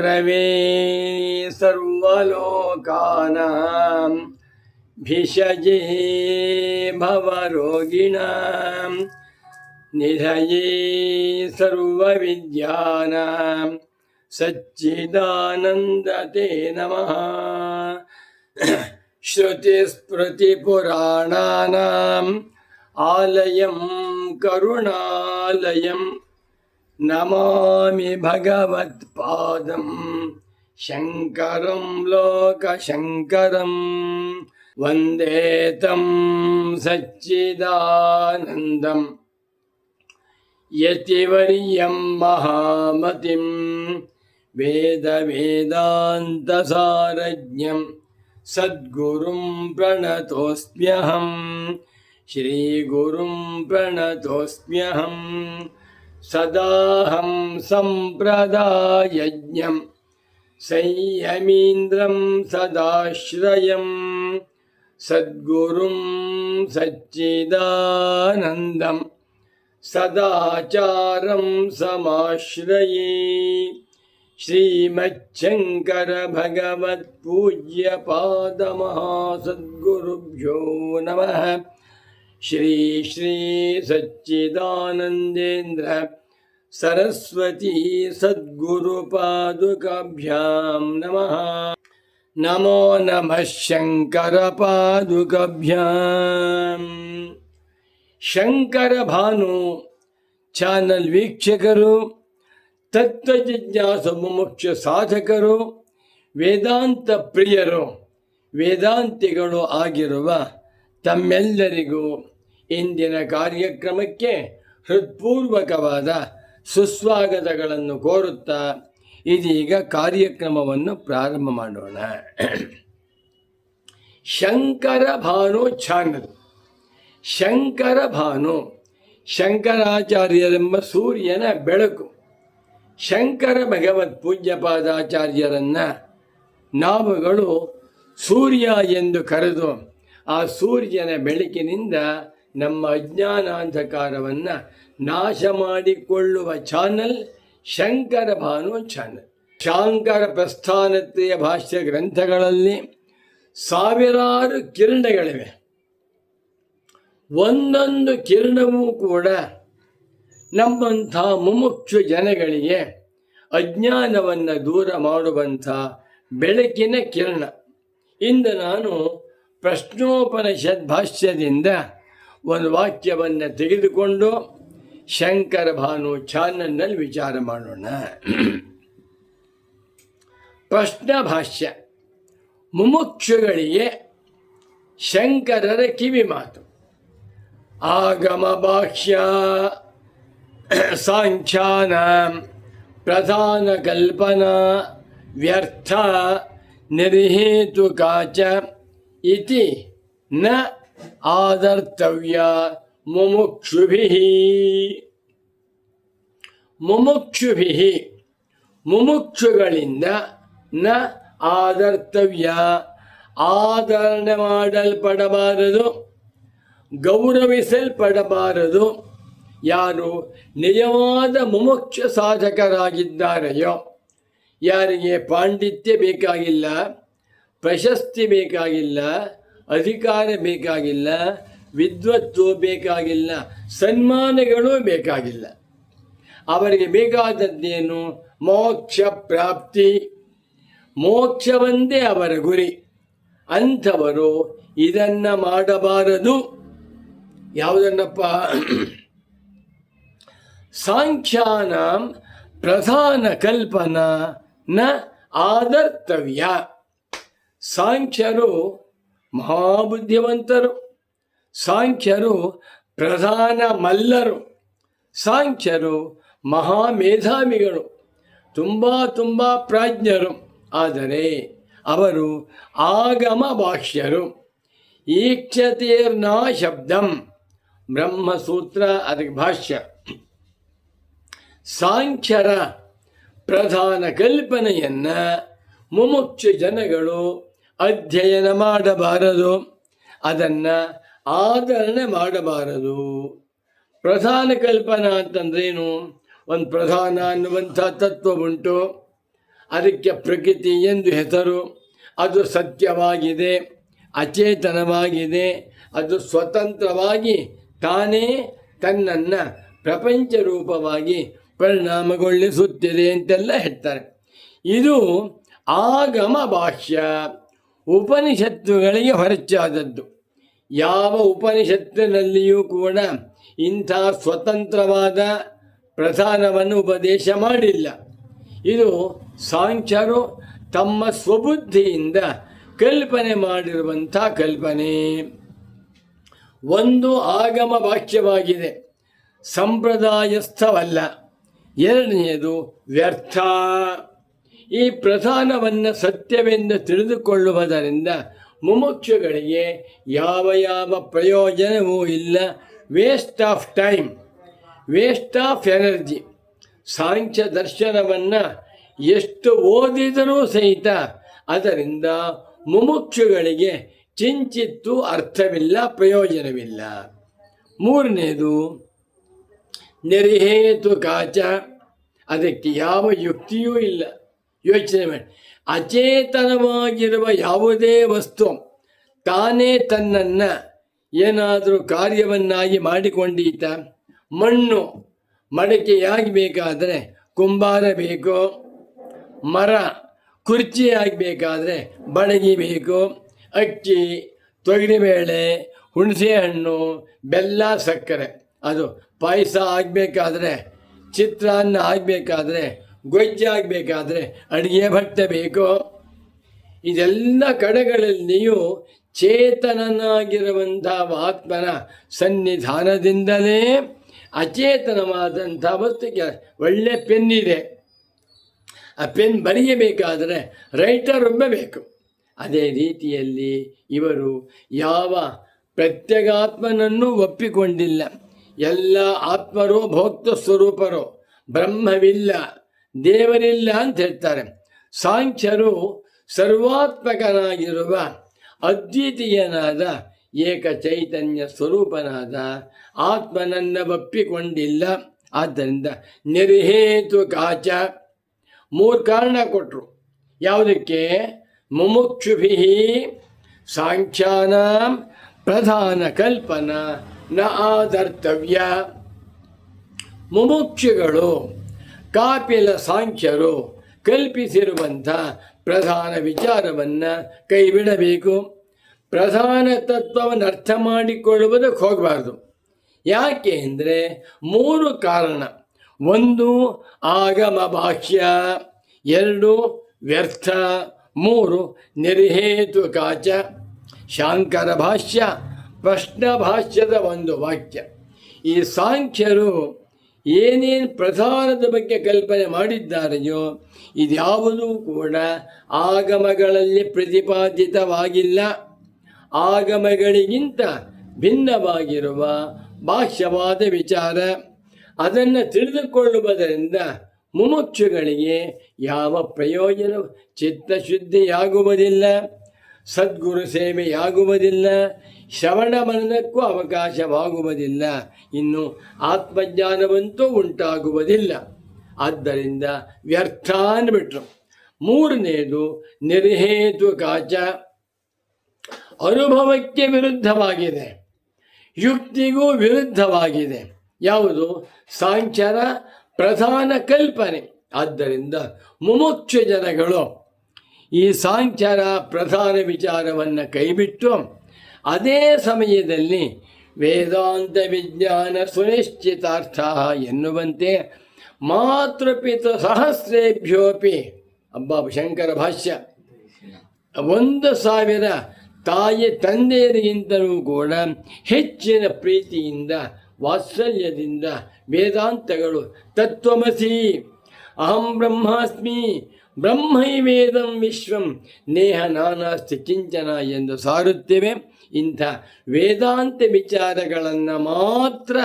रवे सर्वलोकानां भिषजे भवरोगिणां निधये सर्वविद्यानां सच्चिदानन्दते नमः। श्रुतिस्मृतिपुराणानाम् आलयं करुणालयम् नमामि भगवत्पादं शङ्करं लोकशङ्करं वन्दे तं सच्चिदानन्दम् यतिवर्यं महामतिं वेदवेदान्तसारज्ञं सद्गुरुं प्रणतोऽस्म्यहं श्रीगुरुं प्रणतोऽस्म्यहम् सदाहं सम्प्रदायज्ञं संयमीन्द्रं सदाश्रयं सद्गुरुं सच्चिदानन्दं सदाचारं समाश्रये। श्रीमच्छङ्करभगवत्पूज्यपादमहासद्गुरुभ्यो नमः श्री श्री सच्चिदानन्देन्द्र सरस्वती सद्गुरुपादुकाभ्यां नमः नमो नमः शङ्करपादुकाभ्याम् ಶಂಕರ ಭಾನು ಚಾನಲ್ ವೀಕ್ಷಕರು ತತ್ವಜಿಜ್ಞಾಸ ಮುಮುಕ್ಷ ಸಾಧಕರು ವೇದಾಂತ ಪ್ರಿಯರು ವೇದಾಂತಿಗಳು ಆಗಿರುವ ತಮ್ಮೆಲ್ಲರಿಗೂ ಇಂದಿನ ಕಾರ್ಯಕ್ರಮಕ್ಕೆ ಹೃತ್ಪೂರ್ವಕವಾದ ಸುಸ್ವಾಗತಗಳನ್ನು ಕೋರುತ್ತಾ ಇದೀಗ ಕಾರ್ಯಕ್ರಮವನ್ನು ಪ್ರಾರಂಭ ಮಾಡೋಣ. ಶಂಕರ ಭಾನು ಚಾನಲ್ ಶಂಕರ ಭಾನು ಶಂಕರಾಚಾರ್ಯರೆಂಬ ಸೂರ್ಯನ ಬೆಳಕು. ಶಂಕರ ಭಗವತ್ ಪೂಜ್ಯಪಾದಾಚಾರ್ಯರನ್ನು ನಾವುಗಳು ಸೂರ್ಯ ಎಂದು ಕರೆದು ಆ ಸೂರ್ಯನ ಬೆಳಕಿನಿಂದ ನಮ್ಮ ಅಜ್ಞಾನಾಂಧಕಾರವನ್ನು ನಾಶ ಮಾಡಿಕೊಳ್ಳುವ ಚಾನಲ್ ಶಂಕರ ಭಾನು ಚಾನಲ್. ಶಾಂಕರ ಪ್ರಸ್ಥಾನತೆಯ ಭಾಷ್ಯ ಗ್ರಂಥಗಳಲ್ಲಿ ಸಾವಿರಾರು ಕಿರಣಗಳಿವೆ. ಒಂದೊಂದು ಕಿರಣವೂ ಕೂಡ ನಮ್ಮಂಥ ಮುಮುಕ್ಷು ಜನಗಳಿಗೆ ಅಜ್ಞಾನವನ್ನು ದೂರ ಮಾಡುವಂಥ ಬೆಳಕಿನ ಕಿರಣ. ಇಂದು ನಾನು ಪ್ರಶ್ನೋಪನಿಷತ್ ಭಾಷ್ಯದಿಂದ ಒಂದು ವಾಕ್ಯವನ್ನು ತೆಗೆದುಕೊಂಡು ಶಂಕರ ಭಾನು ಚಾನಲ್ನಲ್ಲಿ ವಿಚಾರ ಮಾಡೋಣ. ಪ್ರಶ್ನ ಭಾಷ್ಯ. ಮುಮುಕ್ಷುಗಳಿಗೆ ಶಂಕರರ ಕಿವಿ ಮಾತು. ಆಗಮ ಬಾಹ್ಯ ಸಾಂಖ್ಯಾನ ಪ್ರಧಾನ ಕಲ್ಪನಾ ವ್ಯರ್ಥ ನಿರ್ಹೇತುಕಾಚ ಇತಿ ನ ಆದರ್ತವ್ಯ ಮುಮುಕ್ಷುಭಿ ಮುಮುಕ್ಷುಭಿ ಮುಮುಕ್ಷುಗಳಿಂದ ನ ಆದರ್ತವ್ಯ ಆದರಣೆ ಮಾಡಲ್ಪಡಬಾರದು ಗೌರವಿಸಲ್ಪಡಬಾರದು, ಯಾರು ನಿಜವಾದ ಮುಮುಕ್ಷ ಸಾಧಕರಾಗಿದ್ದಾರೆಯೋ, ಯಾರಿಗೆ ಪಾಂಡಿತ್ಯ ಬೇಕಾಗಿಲ್ಲ ಪ್ರಶಸ್ತಿ ಬೇಕಾಗಿಲ್ಲ, ಅಧಿಕಾರ ಬೇಕಾಗಿಲ್ಲ ವಿದ್ವತ್ತು ಬೇಕಾಗಿಲ್ಲ, ಸನ್ಮಾನಗಳು ಬೇಕಾಗಿಲ್ಲ. ಅವರಿಗೆ ಬೇಕಾದದ್ದೇನು? ಮೋಕ್ಷ ಪ್ರಾಪ್ತಿ. ಮೋಕ್ಷವಂದೇ ಅವರ ಗುರಿ. ಅಂಥವರು ಇದನ್ನ ಮಾಡಬಾರದು. ಯಾವುದನ್ನಪ್ಪ? ಸಾಂಖ್ಯಾನಾಂ ಪ್ರಧಾನ ಕಲ್ಪನಾ ನ ಆದರ್ತವ್ಯ. ಸಾಂಖ್ಯರು ಮಹಾಬುದ್ಧಿವಂತರು ಸಾಂಖ್ಯರು ಪ್ರಧಾನ ಮಲ್ಲರು ಸಾಂಖ್ಯರು ಮಹಾಮೇಧಾವಿಗಳು ತುಂಬ ತುಂಬ ಪ್ರಾಜ್ಞರು ಆದರೆ ಅವರು ಆಗಮ ಭಾಷ್ಯರು ಈಕ್ಷತೆರ್ನಾ ಶಬ್ದಂ. ಬ್ರಹ್ಮಸೂತ್ರ ಅದಕ್ಕೆ ಭಾಷ್ಯ. ಸಾಂಖ್ಯರ ಪ್ರಧಾನ ಕಲ್ಪನೆಯನ್ನ ಮುಮುಕ್ಷು ಜನಗಳು ಅಧ್ಯಯನ ಮಾಡಬಾರದು. ಅದನ್ನು ಆಧರಣೆ ಮಾಡಬಾರದು. ಪ್ರಧಾನ ಕಲ್ಪನಾ ಅಂತಂದ್ರೇನು? ಒಂದು ಪ್ರಧಾನ ಅನ್ನುವಂಥ ತತ್ವ ಉಂಟು. ಅದಕ್ಕೆ ಪ್ರಕೃತಿ ಎಂದು ಹೆಸರು. ಅದು ಸತ್ಯವಾಗಿದೆ, ಅಚೇತನವಾಗಿದೆ, ಅದು ಸ್ವತಂತ್ರವಾಗಿ ತಾನೇ ತನ್ನನ್ನು ಪ್ರಪಂಚ ರೂಪವಾಗಿ ಪರಿಣಾಮಗೊಳಿಸುತ್ತಿದೆ ಅಂತೆಲ್ಲ ಹೇಳ್ತಾರೆ. ಇದು ಆಗಮ ಭಾಷ್ಯ ಉಪನಿಷತ್ತುಗಳಿಗೆ ಹೊರಚಾದದ್ದು. ಯಾವ ಉಪನಿಷತ್ತಿನಲ್ಲಿಯೂ ಕೂಡ ಇಂಥ ಸ್ವತಂತ್ರವಾದ ಪ್ರಧಾನವನ್ನು ಉಪದೇಶ ಮಾಡಿಲ್ಲ. ಇದು ಸಾಂಖ್ಯರು ತಮ್ಮ ಸ್ವಬುದ್ಧಿಯಿಂದ ಕಲ್ಪನೆ ಮಾಡಿರುವಂಥ ಕಲ್ಪನೆ. ಒಂದು ಆಗಮ ವಾಕ್ಯವಾಗಿದೆ ಸಂಪ್ರದಾಯಸ್ಥವಲ್ಲ. ಎರಡನೆಯದು ವ್ಯರ್ಥ. ಈ ಪ್ರಧಾನವನ್ನು ಸತ್ಯವೆಂದು ತಿಳಿದುಕೊಳ್ಳುವುದರಿಂದ ಮುಮುಕ್ಷುಗಳಿಗೆ ಯಾವ ಯಾವ ಪ್ರಯೋಜನವೂ ಇಲ್ಲ. Waste of time waste of energy ಸಾಂಖ್ಯ ದರ್ಶನವನ್ನು ಎಷ್ಟು ಓದಿದರೂ ಸಹಿತ ಅದರಿಂದ ಮುಮುಕ್ಷುಗಳಿಗೆ ಚಿಂಚಿತ್ತು ಅರ್ಥವಿಲ್ಲ, ಪ್ರಯೋಜನವಿಲ್ಲ. ಮೂರನೇದು, ನೆರೆಹೇತು ಕಾಚ. ಅದಕ್ಕೆ ಯಾವ ಯುಕ್ತಿಯೂ ಇಲ್ಲ. ಯೋಚನೆ ಮಾಡಿ ಅಚೇತನವಾಗಿರುವ ಯಾವುದೇ ವಸ್ತು ತಾನೇ ತನ್ನನ್ನು ಏನಾದರೂ ಕಾರ್ಯವನ್ನಾಗಿ ಮಾಡಿಕೊಂಡೀತ ಮಣ್ಣು ಮಡಕೆಯಾಗಬೇಕಾದ್ರೆ ಕುಂಬಾರ ಬೇಕು, ಮರ ಕುರ್ಚಿ ಬೇಕಾದರೆ ಬಡಗಿ ಬೇಕು, ಅಕ್ಕಿ, ತೊಗರಿಬೇಳೆ ಹುಣಸೆ ಹಣ್ಣು ಬೆಲ್ಲ, ಸಕ್ಕರೆ. ಅದು ಪಾಯಸ ಆಗಬೇಕಾದ್ರೆ ಚಿತ್ರಾನ್ನ ಆಗಬೇಕಾದ್ರೆ ಗೊಜ್ಜು ಆಗಬೇಕಾದ್ರೆ ಅಡುಗೆ ಭಟ್ಟ ಬೇಕೋ. ಇದೆಲ್ಲ ಕಡೆಗಳಲ್ಲಿಯೂ ಚೇತನನಾಗಿರುವಂಥ ಆತ್ಮನ ಸನ್ನಿಧಾನದಿಂದಲೇ ಅಚೇತನವಾದಂಥ ವಸ್ತುಗೆ ಒಳ್ಳೆ ಪೆನ್ ಇದೆ. ಆ ಪೆನ್ ಬರೆಯಬೇಕಾದರೆ ರೈಟರ್ ಒಬ್ಬ ಬೇಕು ಅದೇ ರೀತಿಯಲ್ಲಿ ಇವರು ಯಾವ ಪ್ರತ್ಯಗಾತ್ಮನನ್ನು ಒಪ್ಪಿಕೊಂಡಿಲ್ಲ. ಎಲ್ಲ ಆತ್ಮರೋ ಭೋಕ್ತ ಸ್ವರೂಪರೋ ಬ್ರಹ್ಮವಿಲ್ಲ. ದೇವರಿಲ್ಲ ಅಂತ ಹೇಳ್ತಾರೆ. ಸಾಂಖ್ಯರು ಸರ್ವಾತ್ಮಕನಾಗಿರುವ ಅದ್ವಿತೀಯನಾದ ಏಕ ಚೈತನ್ಯ ಸ್ವರೂಪನಾದ ಆತ್ಮನನ್ನ ಒಪ್ಪಿಕೊಂಡಿಲ್ಲ. ಆದ್ದರಿಂದ ನಿರ್ಹೇತು ಕಾಚ ಮೂರು ಕಾರಣ ಕೊಟ್ಟರು ಯಾವುದಕ್ಕೆ? ಮುಮುಕ್ಷುಭಿ ಸಾಂಖ್ಯಾನ ಪ್ರಧಾನ ಕಲ್ಪನಾ ನ ಆದರ್ತವ್ಯ. ಮುಮುಕ್ಷುಗಳು ಕಾಪಿಲ ಸಾಂಖ್ಯರು ಕಲ್ಪಿಸಿರುವಂಥ ಪ್ರಧಾನ ವಿಚಾರವನ್ನು ಕೈಬಿಡಬೇಕು. ಪ್ರಧಾನ ತತ್ವವನ್ನು ಅರ್ಥ ಮಾಡಿಕೊಳ್ಳುವುದಕ್ಕೆ ಹೋಗಬಾರ್ದು. ಯಾಕೆ ಅಂದರೆ ಮೂರು ಕಾರಣ. ಒಂದು, ಆಗಮ ಬಾಹ್ಯ. ಎರಡು, ವ್ಯರ್ಥ. ಮೂರು, ನಿರ್ಹೇತು ಕಾಚ. ಶಾಂಕರ ಭಾಷ್ಯ ಪ್ರಶ್ನ ಭಾಷ್ಯದ ಒಂದು ವಾಕ್ಯ. ಈ ಸಾಂಖ್ಯರು ಏನೇನು ಪ್ರಧಾನದ ಬಗ್ಗೆ ಕಲ್ಪನೆ ಮಾಡಿದ್ದಾರೆಯೋ ಇದ್ಯಾವುದೂ ಕೂಡ ಆಗಮಗಳಲ್ಲಿ ಪ್ರತಿಪಾದಿತವಾಗಿಲ್ಲ. ಆಗಮಗಳಿಗಿಂತ ಭಿನ್ನವಾಗಿರುವ ಭಾಷ್ಯವಾದ ವಿಚಾರ. ಅದನ್ನು ತಿಳಿದುಕೊಳ್ಳುವುದರಿಂದ ಮುಮುಕ್ಷುಗಳಿಗೆ ಯಾವ ಪ್ರಯೋಜನ ಚಿತ್ತಶುದ್ಧಿಯಾಗುವುದಿಲ್ಲ. ಸದ್ಗುರು ಸೇವೆಯಾಗುವುದಿಲ್ಲ, ಶ್ರವಣ ಮನನಕ್ಕೂ ಅವಕಾಶವಾಗುವುದಿಲ್ಲ. ಇನ್ನು ಆತ್ಮಜ್ಞಾನವಂತೂ ಉಂಟಾಗುವುದಿಲ್ಲ. ಆದ್ದರಿಂದ ವ್ಯರ್ಥ ಅಂದ್ಬಿಟ್ರು ಮೂರನೇದು, ನಿರ್ಹೇತು ಕಾಚ. ಅನುಭವಕ್ಕೆ ವಿರುದ್ಧವಾಗಿದೆ. ಯುಕ್ತಿಗೂ ವಿರುದ್ಧವಾಗಿದೆ. ಯಾವುದು? ಸಾಂಖ್ಯರ ಪ್ರಧಾನ ಕಲ್ಪನೆ. ಆದ್ದರಿಂದ ಮುಮುಕ್ಷ ಜನಗಳು ಈ ಸಾಂಖ್ಯರ ಪ್ರಧಾನ ವಿಚಾರವನ್ನು ಕೈಬಿಟ್ಟು ಅದೇ ಸಮಯದಲ್ಲಿ ವೇದಾಂತ ವಿಜ್ಞಾನ ಸುನಿಶ್ಚಿತಾರ್ಥ ಎನ್ನುವಂತೆ ಮಾತೃಪಿತ ಸಹಸ್ರೇಭ್ಯೋಪಿ, ಅಬ್ಬಾ ಶಂಕರ ಭಾಷ್ಯ, ಒಂದು ಸಾವಿರ ತಾಯಿ ತಂದೆಯರಿಗಿಂತಲೂ ಕೂಡ ಹೆಚ್ಚಿನ ಪ್ರೀತಿಯಿಂದ, ವಾತ್ಸಲ್ಯದಿಂದ ವೇದಾಂತಗಳು ತತ್ವಮಸಿ, ಅಹಂ ಬ್ರಹ್ಮಾಸ್ಮಿ ಬ್ರಹ್ಮೈವೇದಂ ವಿಶ್ವಂ. ನೇಹ ನಾನಾಸ್ತಿ ಕಿಂಚನ ಎಂದು ಸಾರುತ್ತೇವೆ. ಇಂಥ ವೇದಾಂತ ವಿಚಾರಗಳನ್ನು ಮಾತ್ರ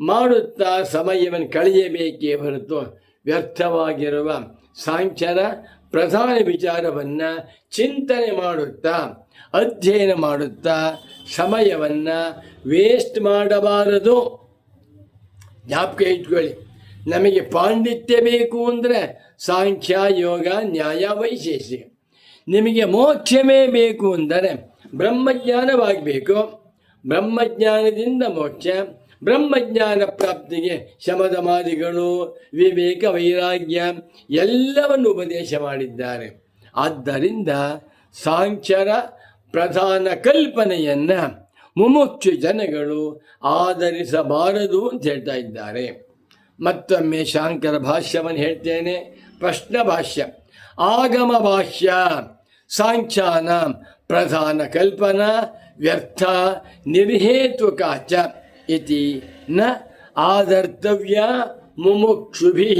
ಮಾಡುತ್ತಾ ಸಮಯವನ್ನು ಕಳೆಯಬೇಕೇ ಹೊರತು ವ್ಯರ್ಥವಾಗಿರುವ ಸಾಂಖ್ಯರ ಪ್ರಧಾನ ವಿಚಾರವನ್ನು ಚಿಂತನೆ ಮಾಡುತ್ತಾ, ಅಧ್ಯಯನ ಮಾಡುತ್ತಾ ಸಮಯವನ್ನು ವೇಸ್ಟ್ ಮಾಡಬಾರದು. ಜ್ಞಾಪಕ ಇಟ್ಕೊಳ್ಳಿ. ನಮಗೆ ಪಾಂಡಿತ್ಯ ಬೇಕು ಅಂದರೆ ಸಾಂಖ್ಯ, ಯೋಗ, ನ್ಯಾಯ ವೈಶೇಷಿಕ ನಿಮಗೆ ಮೋಕ್ಷವೇ ಬೇಕು ಅಂದರೆ ಬ್ರಹ್ಮಜ್ಞಾನವಾಗಬೇಕು. ಬ್ರಹ್ಮಜ್ಞಾನದಿಂದ ಮೋಕ್ಷ, ಬ್ರಹ್ಮಜ್ಞಾನ ಪ್ರಾಪ್ತಿಗೆ ಶಮದಮಾದಿಗಳು ವಿವೇಕ, ವೈರಾಗ್ಯ ಎಲ್ಲವನ್ನು ಉಪದೇಶ ಮಾಡಿದ್ದಾರೆ. ಆದ್ದರಿಂದ ಸಾಂಖ್ಯರ ಪ್ರಧಾನ ಕಲ್ಪನೆಯನ್ನು ಮುಮುಕ್ಷು ಜನಗಳು ಆಧರಿಸಬಾರದು ಅಂತ ಹೇಳ್ತಾ ಇದ್ದಾರೆ. ಮತ್ತೊಮ್ಮೆ ಶಾಂಕರ ಭಾಷ್ಯವನ್ನು ಹೇಳ್ತೇನೆ ಪ್ರಶ್ನ ಭಾಷ್ಯ ಆಗಮ ಭಾಷ್ಯ ಸಾಂಖ್ಯಾನ ಪ್ರಧಾನ ಕಲ್ಪನಾ ವ್ಯರ್ಥ ನಿರ್ಹೇತುಕ ಚ ಇತಿ ನ ಆದರ್ತವ್ಯ ಮುಮುಕ್ಷುಭಿ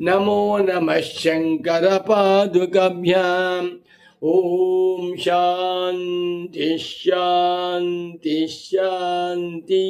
ನಮೋ ನಮಃ ಶಂಕರ ಪಾದುಕಭ್ಯಾಂ ಓಂ ಶಾಂತಿ ಶಾಂತಿ ಶಾಂತಿ